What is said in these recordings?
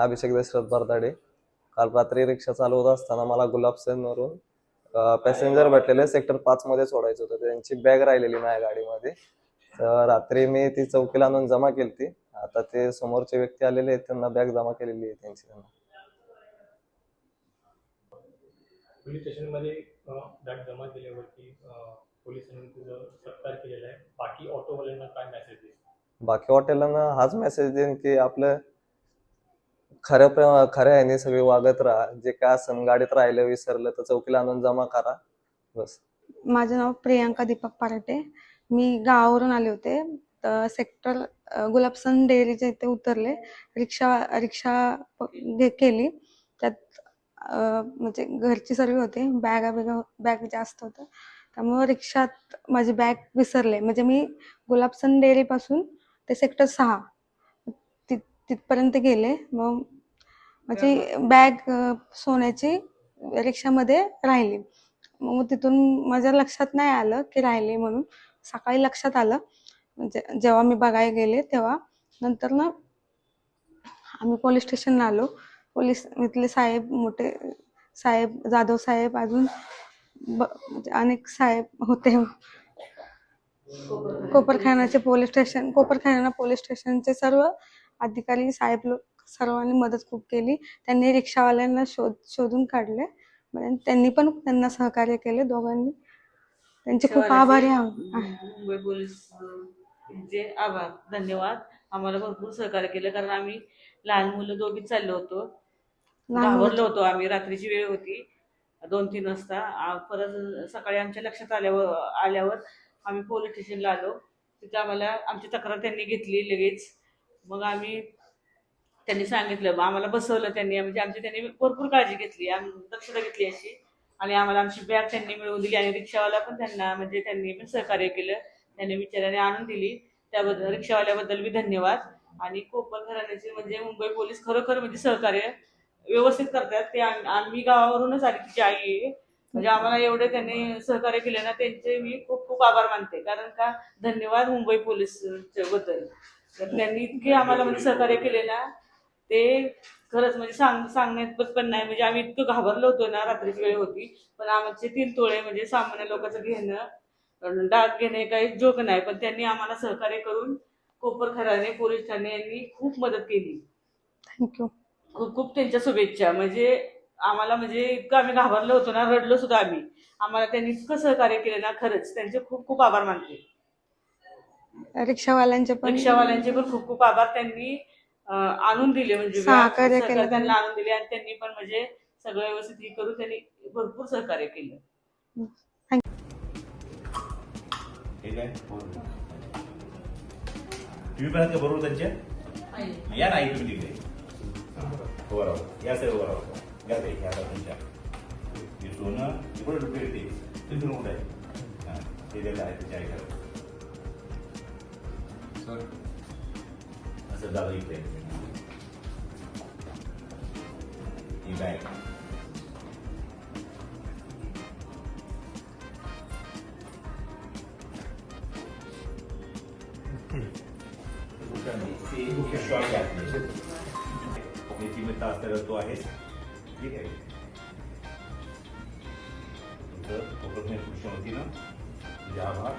अभिषेक दशरथ बरदाडे काल रात्री रिक्षा चालवत असताना मला गुलाबसेनवरून पॅसेंजर भेटलेले सेक्टर पाच मध्ये सोडायचं होतं. त्यांची बॅग राहिलेली माझ्या गाडीमध्ये. तर रात्री मी ती चौकीला आणून जमा केली ती आता ते समोरचे व्यक्ती आलेले आहेत त्यांना बॅग जमा केलेली आहे त्यांची. त्यांना पोलीस स्टेशनमध्ये बॅग जमा केल्यावरती अं, पोलिसांनी तुझं सत्कार केलेला आहे. बाकी ऑटोवाल्यांना काय मेसेज देईल बाकी हॉटेलांना हाच मेसेज देईन की आपलं खरं प्र- खऱ्या ह्याने सगळे वागत राहा. जे काय असं गाडीत राहिलं विसरलं तर चौकीला आणून जमा करा. बस. माझं नाव प्रियांका दीपक पाराटे मी गावावरून आले होते. तर सेक्टर गुलाबसन डेअरीच्या इथे उतरले. रिक्षा रिक्षा केली. त्यात म्हणजे घरची सर्व होते. बॅगा बिगा बॅग जास्त होतं त्यामुळं रिक्षात माझी बॅग विसरले. म्हणजे मी गुलाबसन डेअरीपासून ते सेक्टर सहा तिथपर्यंत गेले. मग माझी बॅग सोन्याची रिक्षामध्ये राहिली. मग तिथून माझ्या लक्षात नाही आलं की राहिली म्हणून. सकाळी लक्षात आलं. म्हणजे जेव्हा मी बघायला गेले तेव्हा. नंतर ना आम्ही पोलीस स्टेशनला आलो. पोलीस इथले साहेब मोठे साहेब जाधव साहेब अजून म्हणजे अनेक साहेब होते. Koparkhana police station Koparkhana police स्टेशनचे सर्व अधिकारी साहेब लोक सर्वांनी मदत खूप केली. त्यांनी रिक्षावाल्यांना शोध शोधून काढले. त्यांनी पण त्यांना सहकार्य केले दोघांनी. त्यांचे खूप आभारी मुंबई पोलीस चे आभार. धन्यवाद. आम्हाला भरपूर सहकार्य केलं कारण आम्ही लहान मुलं दोघीच चाललो होतो. घाबरलो होतो आम्ही. रात्रीची वेळ होती. दोन तीन वाजता. परत सकाळी आमच्या लक्षात आल्यावर आल्यावर आम्ही पोलीस स्टेशनला आलो. तिथे आम्हाला आमची तक्रार त्यांनी घेतली लगेच. मग आम्ही त्यांनी सांगितलं मग आम्हाला बसवलं त्यांनी म्हणजे आमची त्यांनी भरपूर काळजी घेतली आम- दक्षता घेतली अशी. आणि आम्हाला आमची बॅग त्यांनी मिळवून दिली आणि रिक्षावाला पण त्यांना म्हणजे त्यांनी पण सहकार्य केलं त्यांनी विचाराने आणून दिली. त्याबद्दल रिक्षावाल्याबद्दल बी धन्यवाद. आणि कोकण घराण्याचे म्हणजे मुंबई पोलीस खरोखर म्हणजे सहकार्य व्यवस्थित करतात. ते आम्ही गावावरूनच आली तिची आई. आहे म्हणजे आम्हाला एवढे त्यांनी सहकार्य केले ना त्यांचे मी खूप खूप आभार मानते. कारण का धन्यवाद मुंबई पोलीसबद्दल. तर त्यांनी इतके आम्हाला म्हणजे सहकार्य केले ना ते खरंच म्हणजे सांग सांगण्यात पण नाही. म्हणजे आम्ही इतकं घाबरलो होतो ना रात्रीची वेळ होती. पण आमचे तीन तोळे म्हणजे सामान्य लोकांचं घेणं डाग घेणे काही जोक नाही. पण त्यांनी आम्हाला सहकार्य करून कोपर खराने पोलीस ठाणे यांनी खूप मदत केली. थँक्यू खूप खूप त्यांच्या शुभेच्छा. म्हणजे आम्हाला म्हणजे इतकं आम्ही घाबरलो होतो ना रडलो सुद्धा आम्ही. आम्हाला त्यांनी इतकं सहकार्य केलं ना खरंच. त्यांचे खूप खूप आभार मानते. रिक्षावाल्यांचे पण रिक्षावाल्यांचे पण खूप खूप आभार. त्यांनी आणून दिले म्हणजे सहकार्य केलं त्यांना. आणून दिले आणि त्यांनी पण म्हणजे सगळं व्यवस्थित हे करून त्यांनी भरपूर सहकार्य केलं. तुम्ही पण का बरोबर त्यांच्या या नाही तुम्ही तिकडे. उभं राहू या साईड उभं राहू या ते या आता तुमच्या सोनं इकडे डुबे ते तिथून कुठे आहे हां ते दिलं आहे त्याच्या आईकडे असं झालं इथे ही बॅग शॉर्ट घातली नीतिमत्ता असलेला तो आहे ठीक आहे तर कोकण कृष्णवतीनं तुझे आभार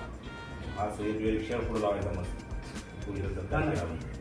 हा सगळे तुझ्या रिक्षावर पुढे लावायचा मस्त पोलीस सत्कार